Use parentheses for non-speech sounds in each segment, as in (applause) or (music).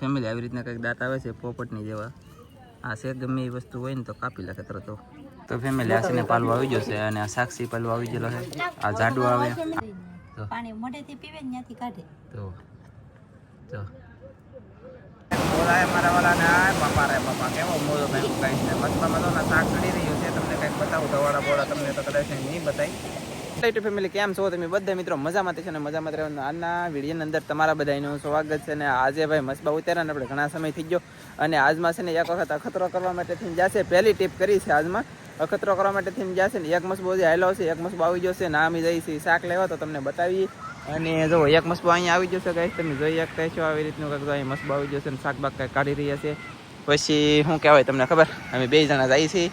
Family આવી રીતના કંઈક દાંત આવે છે પોપટની જેવા. આ છે ગમે એ વસ્તુ હોય ને તો કાપી લખે તરત તો. ફેમિલી આ છે પાલવો આવી જશે અને આ સાક્ષી પાલવો આવી ગયેલો છે. આ જાડું આવે. તો. પાણી મોઢેથી પીવે ને ત્યાંથી કાઢે. તો. તો. બોલાય મારા વાળા ને આ બાપા રે બાપા કેવો મોજો ભાઈ કઈ છે તો ના શાક ચડી રહ્યું છે. તમને કંઈક બતાવું દવાડા બોડા તમને તો કદાચ નહીં બતાવી યુટ્યુબ ફેમિલી કેમ છો? તમે બધા મિત્રો મજામાં છે ને મજામાં રહેવાનું. આના વિડીયોની અંદર તમારા બધાનું સ્વાગત છે ને આજે ભાઈ મસબા ઉતાર્યા ને આપણે ઘણા સમય થઈ ગયો અને આજમાં છે ને એક વખત અખતરો કરવા માટે થઈને જશે. પહેલી ટીપ કરી છે આજમાં. અખતરો કરવા માટે થઈને જશે ને એક મસબો જે હાલો છે, એક મસબો આવી જશે ને અમે જઈશું શાક લેવા તો તમને બતાવીએ. અને જો એક મસબો અહીંયા આવી જશે ગાઈસ તમે જોઈ એક કહેશો આવી રીતનું કંઈક અહીં મસબો આવી જશે ને શાકબાક કાઢી રહ્યા છે. પછી શું કહેવાય તમને ખબર? અમે બે જણા જઈએ છીએ.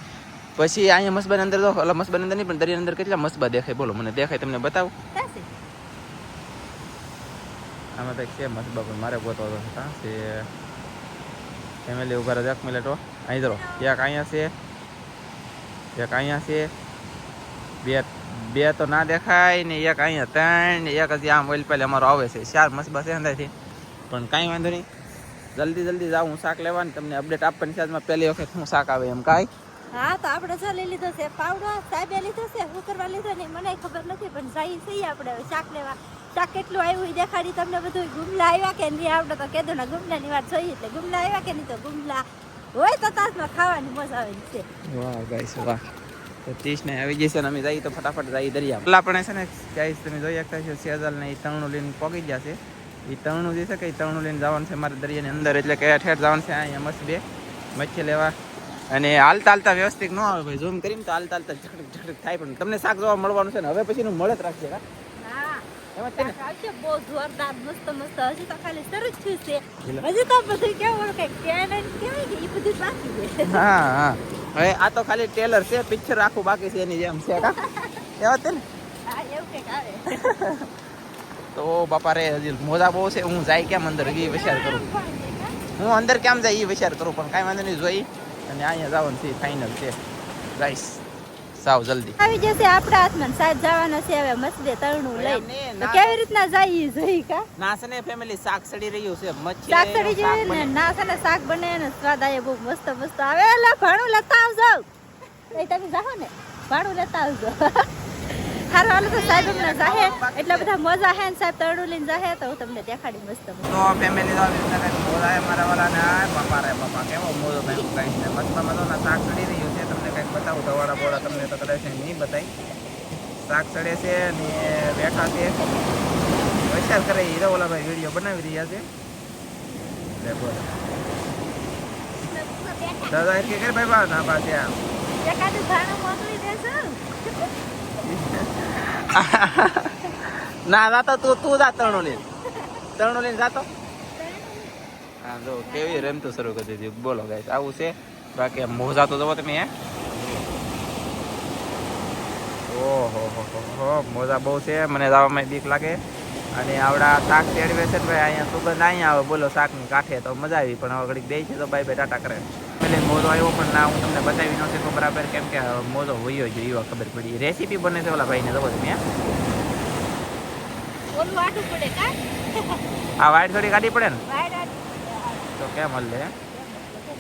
પછી અહીંયા મસબાની અંદર તો ઓલા મસબાની અંદર નહીં પણ દરિયાની અંદર કેટલા મસબા દેખાય? બોલો મને દેખાય તમને બતાવો. આમાં તો છે મસબા પણ મારે ગોતો હતો. હા છે ફેમિલી ઊભા રહો એક મિનિટ. અહીં જરો એક અહીંયા છે એક અહીંયા છે. બે બે તો ના દેખાય ને એક અહીંયા ત્રણ ને એક હજી આમ ઓઇલ પહેલે અમારો આવે છે. ચાર મસબા છે અંદાજથી પણ કાંઈ વાંધો નહીં. જલ્દી જલ્દી જાઉં હું શાક લેવા ને તમને અપડેટ આપવાની સાથમાં પહેલી વખત હું શાક આવે એમ કાંઈ. હા, તો આપણે જો લઈ લીધો છે પાવડો સાહેબે લીધો છે શું કરવા લીધો નહીં, મને ખબર નથી, પણ જઈ છીએ આપણે હવે શાક લેવા. શાક કેટલું આવ્યું એ દેખાડી તમને બધું ગુમલા આવ્યા કે નહીં? આપણે તો કીધું ને ગુમલાની વાત જોઈએ એટલે ગુમલા આવ્યા કે નહીં તો ગુમલા. હોય તો તાસમાં ખાવાની મજા આવે છે. વાહ ગાઈસ વાહ. તો ત્રીસ ને આવી જશે ને અમે જઈએ તો ફટાફટ જઈએ દરિયા પેલા પણ છે ને ગાઈસ તમે જોઈ શકતા સેજલ ને એ તણું લઈને પોગી ગયા છે. એ તણું જે છે કે લઈને જવાનું છે મારે દરિયાની અંદર, એટલે કે જવાનું છે અહીંયા મસ્ત બે. મચ્છી લેવા. અને હાલતા હાલતા વ્યવસ્થિત ન આવે ભાઈ. ઝૂમ કરીને તો હાલતા હાલતા ઝટક ઝટક થાય પણ તમને શાક જોવા મળવાનું છે ને હવે પછીનું મળે જ રાખશે હા હવે આ તો ખાલી ટેલર છે પિક્ચર આખું બાકી છે એની જેમ છે કા એવા જ છે ને? તો બાપા રે હજી મોજા બહુ છે હું જાય કેમ અંદર એ વિચાર કરું. હું અંદર કેમ જાય એ વિચાર કરું પણ કાંઈ વાંધો નહીં જોઈ. અને અહીંયા જવાનું છે ફાઇનલ છે. રાઈસ સાવ જલ્દી. આવી જશે આપણા હાથમાં સાત જવાના છે હવે મસ્તે તરણું લઈ તો કેવી રીતના જઈએ જઈ કા? નાસને ફેમિલી શાક સડી રહ્યું છે મચ્છી શાક સડી જેવી ને નાસને શાક બને ને સ્વાદ આવે બહુ મસ્ત મસ્ત. આવે એટલે ભાણું લેતા આવજો. એ તમે જાઓ ને ભાણું લેતા આવજો. હારું હાલો તો સાહેબ હમણાં જાહે. એટલા બધા મજા હે ને સાહેબ લઈને જાહે તો હું તમને દેખાડી મસ્ત તો ફેમિલી તો મારા વાળા ને આ બાપા રે બાપા કેવો કાંઈ છે? શાક ચડી રહ્યું છે. તમને કંઈક બતાવું ધવાડા બોળા તમને તો કદાચ નહીં બતાવી શાક ચડે છે ને બેઠા છે. વિચાર કરે હીરો ઓલા ભાઈ વીડિયો બનાવી રહ્યા છે. લે બોલો. દાદા કે કે ભાઈ બા ના પાસે આમ એકાદું ભાણું મોકલી દેજો ના જાતો તો તું જા તરણું લઈને જાતો હા, જો, કેવી રમતું શરૂ કરી દીધી. બોલો ગાઈસ આવું છે? બાકી મોજા તો જવો તમે, હે? ઓહો હો હો, મોજા બહુ છે. મને જવામાં બીક લાગે. અને આવડા શાક તેડવે છે ભાઈ અહીંયા સુગંધ અહીંયા આવે બોલો શાકની કાંઠે તો મજા આવી પણ હવે ઘડીક બે છે તો ભાઈ ભાઈ ટાટા કરે. એટલે મોજો આવ્યો પણ ના હું તમને બતાવી ન શકું બરાબર કેમ કે મોજો હોયો જ એવા ખબર પડી. રેસીપી બને છે ઓલા ભાઈને જવો તમે આ વાઈટ થોડી કાઢી પડે ને? તો કેમ હલે?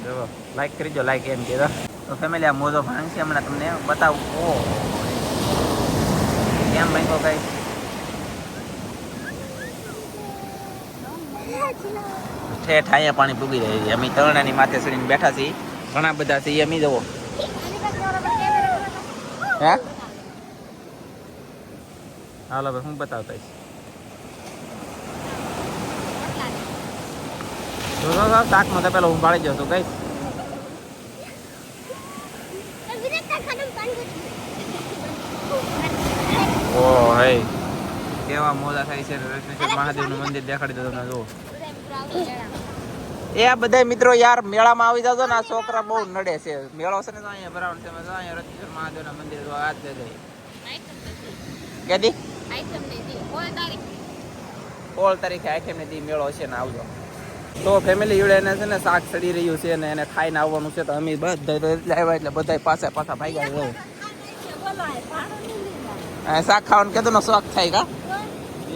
જો લાઈક કરીજો લાઈક એમ કીધો તો ફેમિલી આ મોજો ભાંગ છે હમણાં તમને બતાવું. ઓ કેમ ભાઈ કઈ? ઠેઠ અહીંયા પાણી પૂગી રહી છે. અમે તરણાની માથે ચડીને બેઠા છીએ. ઘણા બધા છીએ, અમે જવો હાલો ભાઈ હું બતાવતા છીએ જો જો જો, શાકમાં તો પેલો ઉંભાળી જતો કઈ? ઓ હે. કેવા મોજા થાય છે. મહાદેવ મહાદેવનું મંદિર દેખાડી દો તમને જુઓ. એ બધા મિત્રો યાર મેળામાં આવી જાજો ને આ છોકરા બહુ નડે છે. મેળો છે ને તો અહીંયા બરાબર છે અહીંયા રત્નેશ્વર મહાદેવના મંદિર તો આ જ દે કેદી સોળ તારીખે આઠમ ને દી મેળો છે ને આવજો. તો ફેમિલી જોડે એને છે ને શાક સડી રહ્યું છે ને એને ખાઈને આવવાનું છે તો અમે બધા એટલે આવ્યા એટલે બધા પાછા પાછા ભાગ્યા લેવા. શાક ખાવાનું કેતો નો શોખ થાય કા?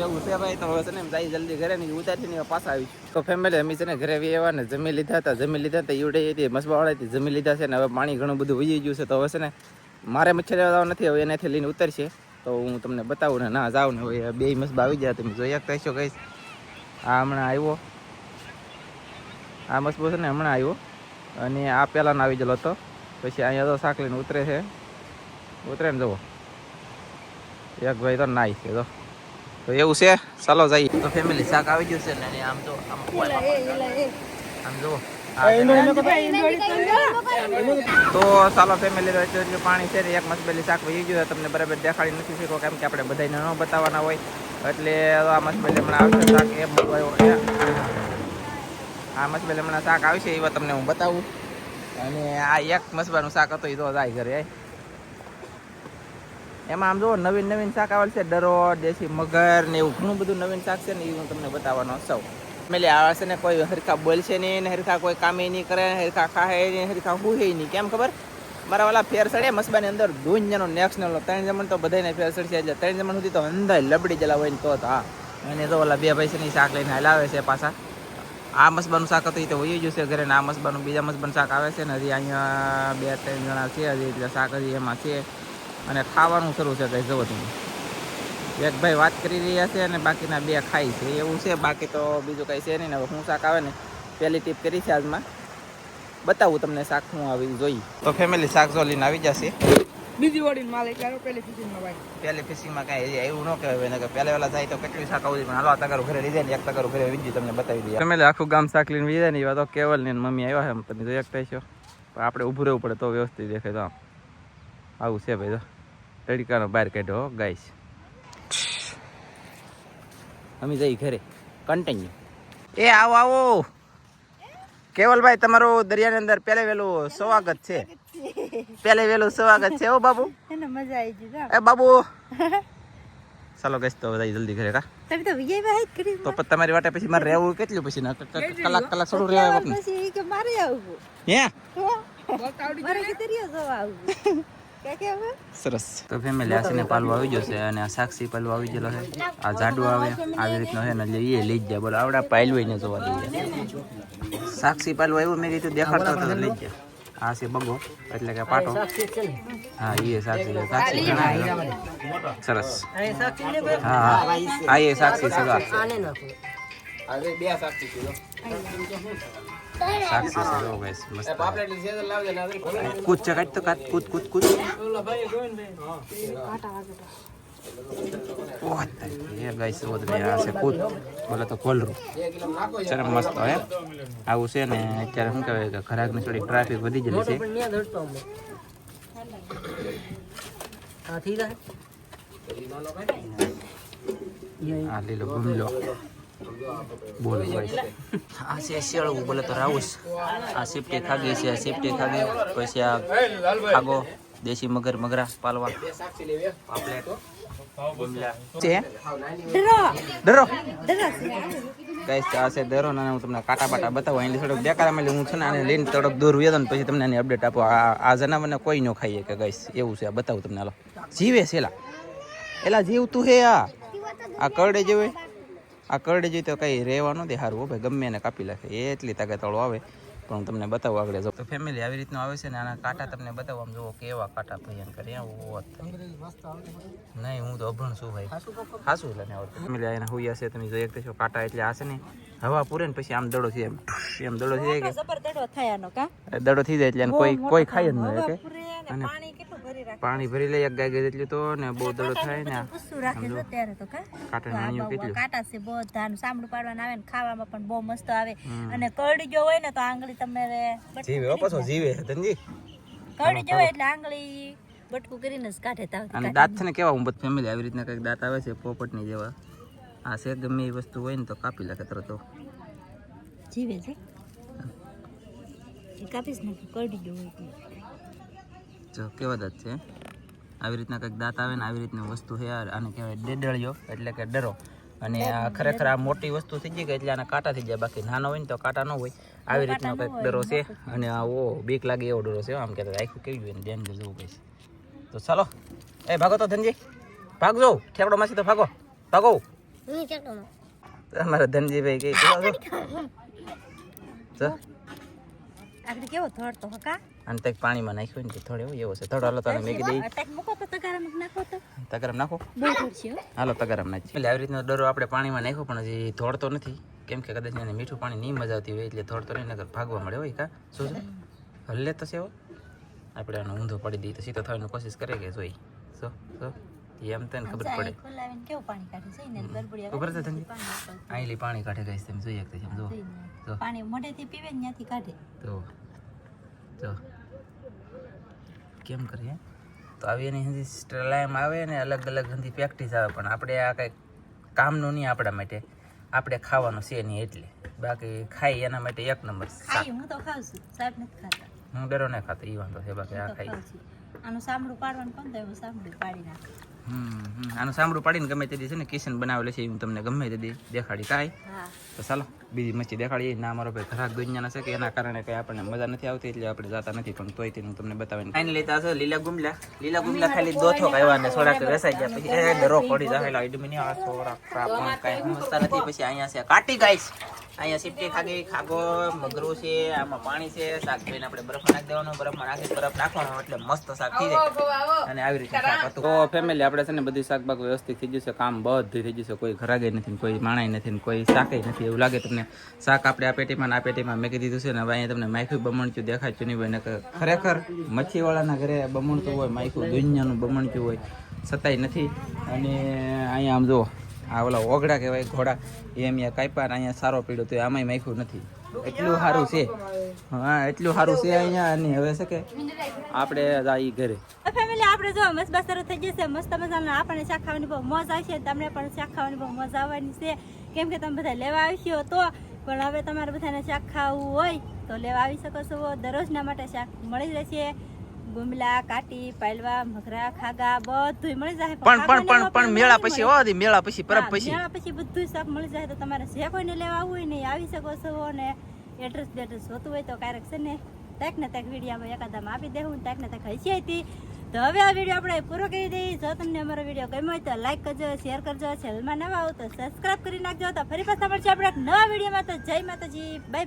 એવું છે ભાઈ છે ને એમ જલ્દી ઘરે ને ઉતારી આવી તો ફેમિલી અમે ને ઘરે આવ્યા ને જમી લીધા હતા, જમી લીધા હતા ઈવડે હતી મસબાવાળા જમી લીધા છે ને હવે પાણી ઘણું બધું વહી ગયું છે, તો હવે છે ને મારે મચ્છર લેવા નથી, હવે એનાથી લઈને ઉતરશે. તો હું તમને બતાવું ને, ના જાઉં ને, હવે બે મસબા આવી ગયા તમે જોઈ શકતા છો કહીશ આ હમણાં આવ્યો. આ મસબો છે ને હમણાં આવ્યો. અને આ પહેલાંનો આવી ગયેલો હતો. પછી અહીંયા તો શાક લઈને ઉતરે છે. ઉતરે ને જુઓ. એક ભાઈ તો નાઈ છે તો તો એવું છે? ચાલો જઈએ. તો ફેમિલી શાક આવી ગયું છે ને આમ તો આમ આમ જુઓ. તો ચાલો ફેમિલી તો એટલું પાણી છે એક મસબેલી શાક વહી ગયું છે. તમને બરાબર દેખાડી નથી શીખો કેમ કે આપણે બધાને ન બતાવવાના હોય. એટલે આ મસબેલી હમણાં આવશે શાક એ આ મસબેલી હમણાં શાક આવશે એવા તમને હું બતાવું. અને આ એક મસબાનું શાક હતું એ તો જાય ઘરે એમાં આમ જુઓ નવીન નવીન શાક આવેલ છે ડરો દેશી મગર ને એવું ઘણું બધું નવીન શાક છે ને એ હું તમને બતાવવાનો સૌ મેલે આવે છે ને કોઈ હરખા બોલશે નહીં ને હરખા કોઈ કામે નહીં કરે ને હરખા ખાહે નહીં, હરખા હુહે નહીં, કેમ ખબર? મારા વાલા ફેર સડે મસબાની અંદર નેક્સ્ટ લેવલ ત્રણ જમણ તો બધાને ફેર સડશે એટલે ત્રણ જમણ સુધી તો અંદર લબડી જલા હોય ને તો હા. અને તો ઓલા બે ભાઈ છે ને શાક લઈને હલાવે છે પાછા. આ મસબાનું શાક હતું એ તો વહી ગયું છે ઘરે આ મસબાનું બીજા મસબાનું શાક આવે છે ને હજી અહીંયા બે ત્રણ જણા છે, હજી એટલે શાક હજી એમાં છે. અને ખાવાનું શરૂ છે કઈ જવો તમે. એક ભાઈ વાત કરી રહ્યા છે અને બાકીના બે ખાય છે. એવું છે બાકી તો બીજું કઈ છે નહીં ને. હવે હું શાક આવે ને પહેલી ટીપ કરી છે આજમાં બતાવું તમને શાક હું આવી જોઈ. તો ફેમિલી શાક જો લઈને આવી જશે. બીજી વાળી માલ એટલે પહેલી ફિશિંગમાં ભાઈ. પહેલી ફિશિંગમાં કાંઈ હજી એવું ન કહેવાય ને કે પહેલા વેલા જાય તો કેટલી શાક આવું પણ હાલો આ તગારું ઘરે લીધે ને એક તગારું ઘરે વીજી તમને બતાવી દઈએ. ફેમિલી આખું ગામ શાક લઈને વીજે ને એવા તો કેવલ ને મમ્મી આવ્યા છે તમે જોઈ શકતા છો પણ આપણે ઊભું રહેવું પડે તો વ્યવસ્થિત દેખાય તો આમ. આવું છે ભાઈ તો તડકાનો બહાર કાઢ્યો ગાઈશ અમે જઈ ઘરે. કન્ટિન્યુ એ આવો આવો. કેવલભાઈ તમારું દરિયાની અંદર પહેલે વહેલું સ્વાગત છે. પહેલે વેલું સ્વાગત છે ઓ બાબુ. એને મજા આવી ગઈ એ બાબુ. (laughs) ચાલો ગઈશ તો બધા જલ્દી ઘરે કા? તમે તો વિજય ભાઈ કરી તો પછી તમારી વાટે પછી મારે રહેવું કેટલું પછી? ના કલાક કલાક થોડું રહેવાય બાપને પછી કે મારે આવવું. હે? મારે જોવા આવવું. સરસ. તો ફેમિલી આસીને પાલવો આવી ગયો છે અને આ સાક્ષી પાલવો આવી ગયેલો છે. આ જાડુ આવે આવી રીતનો છે ને એટલે એ લઈ જ જાય. બોલો આવડા પાયલું ને જોવા જાય સાક્ષી પાલવો આવ્યો મેં કીધું દેખાડતો હતો લઈ જાય. આ છે બગો એટલે કે પાટો. હા એ સાક્ષી સાક્ષી ઘણા સરસ. હા હા. આ એ સાક્ષી સગા. સાક્ષી છે જો guys, મસ્ત કૂદ છે કાઢ તો કાઢ કૂદ કૂદ કૂદ. ઓહ, એ ગાઈસ ઓદ રે આ છે કૂદ. બોલે તો કોલરું ચાલે મસ્ત હે. આવું છે ને અત્યારે શું કહેવાય કે ખરાકની થોડી ટ્રાફિક વધી ગયેલી છે. આ લીલો ગુમલો. બોલો ભાઈ આ છે શેળવું બોલે તો રાઉસ. આ સિફ્ટી ખાગી છે સિફ્ટી ખાગી. પછી આ ખાગો દેશી મગર મગરા પાલવા. પાપલેટ ગુમલા છે? ડરો. ડરો. ડરો છે. ગાઈસ આ છે ડરો ને હું તમને કાટા બાટા બતાવું. એની થોડોક બેકાર મેં હું છે ને લઈને થોડોક દૂર વ્યો પછી તમને એની અપડેટ આપો. આ આ જનાવરને કોઈ ન ખાઈએ કે ગાઈસ એવું છે. આ બતાવું તમને જીવે છે એલા. જીવતું હે આ. આ કરડે જેવું આ કરડે તો કંઈ રહેવા નથી સારું ભાઈ ગમે એને કાપી નાખે એ એટલી તાકાતવાળો આવે. પણ હું તમને બતાવું આગળ જાઉં તો ફેમિલી આવી રીતનું આવે છે ને આના કાંટા તમને બતાવવા આમ જુઓ કેવા કાંટા ભયંકર. નહીં હું તો અભણ છું ભાઈ. હાસું એટલે ને ફેમિલી આવીને હુયા છે તમે જોઈ શકતા છો કાંટા એટલે આ છે ને હવા પૂરે ને પછી આમ દડો થઈ જાય એમ દડો થઈ જાય દડો કે? દડો થઈ જાય એટલે કોઈ કોઈ ખાય જ ન કે પૂરે ને પાણી ભરી લઈ લે એક ગાય એટલી તો ને બહુ દડો થાય ને રાખે છે ત્યારે તો કા? કાંટા છે બધા સામડું પાડવાના આવે ને ખાવામાં પણ બહુ મસ્ત આવે. અને કરડી જો હોય ને તો આંગળી તમે જીવે પાછો જીવે ધનજી. કરડી જો એટલે આંગળી બટકું કરીને જ કાઢે તા અને દાંત છે ને કેવા ઉંબત ફેમિલી આવી રીતના કંઈક દાંત આવે છે પોપટની જેવા. આ છે ગમે એ વસ્તુ હોય ને તો કાપી નાખે તરત જીવે છે? કાપીશ ને કરડી જો હોય. જો કેવા દાંત છે? આવી રીતના કંઈક દાંત આવે ને આવી રીતની વસ્તુ છે આને કહેવાય ડેડળિયો એટલે કે ડરો. અને આ ખરેખર આ મોટી વસ્તુ થઈ ગઈ કે એટલે આના કાંટા થઈ જાય બાકી નાનો હોય ને તો કાંટા ન હોય. આવી રીતનો કંઈક ડરો છે. અને આ ઓ બીક લાગે એવો ડરો છે આમ કહેતા આખું કેવી હોય ડેન્જર જેવું કહીશ તો ચાલો. એ ભાગો તો ધનજી. ભાગજો ઠેકડો માસી તો ભાગો. ભાગો. અમારા ધનજીભાઈ કઈ જો. આગળ કેવો થોડતો હકા અને તે પાણીમાં નાખ્યું ને થોડો એવો છે. થોડો હાલો તને મેગી દઈ. તગારામાં નાખો. હાલો તગરમ નાખી એટલે આવી રીતનો ડરો આપણે પાણીમાં નાખ્યો પણ હજી થોડતો નથી. કેમ કે કદાચ એને મીઠું પાણી નહીં મજા આવતી હોય એટલે થોડતો નહીં નગર ભાગવા મળે હોય કા? શું છે? હલ્લે તો છે એવો આપણે આનો ઊંધો પડી દઈએ તો સીધો થવાની કોશિશ કરે કે જોઈ. સો સો એમ તને ખબર પડે. ખબર છે તને પાણી આઈલી પાણી. કાઢે ગઈ તમે જોઈ જો. પાણી મોઢેથી પીવે ત્યાંથી કાઢે. તો જો કેમ કરીએ? તો આવી એની હજી સ્ટેલાયમ આવે ને અલગ અલગ હજી પ્રેક્ટિસ આવે પણ આપણે આ કંઈક કામનું નહીં આપણા માટે. આપણે ખાવાનું છે નહીં એટલે. બાકી ખાઈ એના માટે એક નંબર હું તો ખાઉં છું. સાહેબ નથી ખાતા. હું ડરો નહીં ખાતો એ વાંધો છે બાકી આ ખાઈ. આનું સાંભળું પાડવાનું પણ તો એવું સાંભળું પાડી નાખે. આનું સાંભળું પાડીને ગમે તે છે ને કિશન બનાવેલું છે હું તમને ગમે તે દેખાડી. કાંઈ? તો ચાલો બીજી મચ્છી દેખાડીએ. ના મારો ભાઈ ખરાબ દુનિયાના છે કે એના કારણે કઈ આપણને મજા નથી આવતી એટલે આપણે જતા નથી પણ તોય તેનું તમને બતાવીને ખાઈને લેતા હશો. લીલા ગુમલા. લીલા ગુમલા ખાલી દોથો ખાવા ને થોડાક વેસાઈ ગયા પછી. એ ડરો પડી જાય એટલે આઈડમી આ છોરા પણ કાંઈ સમજતા નથી પછી અહીંયા છે. કાટી ગાઈસ અહીંયા સિફ્ટી ખાગી ખાગો મગરું છે આમાં પાણી છે શાક જોઈને આપણે બરફ નાખી દેવાનું બરફમાં નાખી બરફ નાખવાનો એટલે મસ્ત શાક થઈ જાય. અને આવી રીતે શાક હતું. તો ફેમિલી આપણે છે ને બધી શાકભાગ વ્યવસ્થિત થઈ જશે કામ બધું થઈ જશે કોઈ ઘરાગે નથી કોઈ માણાય નથી કોઈ શાકે નથી. એવું લાગે તમને શાક આપણે આ પેટીમાં ને આ પેટીમાં મેં કીધું છે ને હવે અહીંયા તમને માયખું બમણચું દેખાતું નહીં હોય ને ખરેખર મચ્છીવાળાના ઘરે બમણતું હોય માયખું દુનિયાનું બમણચું હોય છતાંય નથી. અને અહીંયા આમ જુઓ આ ઓલા ઓગડા કહેવાય, ઘોડા, એ એમ કાપ્યા અહીંયા સારો પીડ્યો તો આમાંય માખ્યું નથી. એટલું સારું છે. હા, એટલું સારું છે અહીંયા અને હવે છે કે આપણે જઈએ ઘરે. ફેમિલી આપણે જો મસ્ત બસરો થઈ જશે. મસ્ત મજાનું આપણને ચા ખાવાની બહુ મોજ આવશે તમને પણ ચા ખાવાની બહુ મજા આવવાની છે. કેમ કે તમે બધા લેવા આવશો તો, પણ હવે તમારે બધાને શાક ખાવું હોય તો લેવા આવી શકો છો. દરરોજના માટે શાક મળી રહેશે. ગુમલા કાટી પાલવા મગરા ખાગા બધું મળી જાય. પણ પણ પણ પણ મેળા પછી હોય મેળા પછી પરબ પછી. મેળા પછી બધું શાક મળી જાય તો તમારે જે કોઈને લેવા આવવું હોય ને આવી શકો છો ને એડ્રેસ બેડ્રેસ જોતું હોય તો ક્યારેક છે ને તક ને તક વિડીયોમાં એકાદામાં આપી દેવું તક ને તક હસી હતી તો હવે આ વીડિયો આપણે પૂરો કરી દઈએ. જો તમને અમારો વીડિયો ગમ્યો હોય તો લાઈક કરજો શેર કરજો. ચેનલમાં નવા આવો તો સબસ્ક્રાઈબ કરી નાખજો. તો ફરી પાછા મળશે આપણે એક નવા વિડીયોમાં. તો જય માતાજી. બાય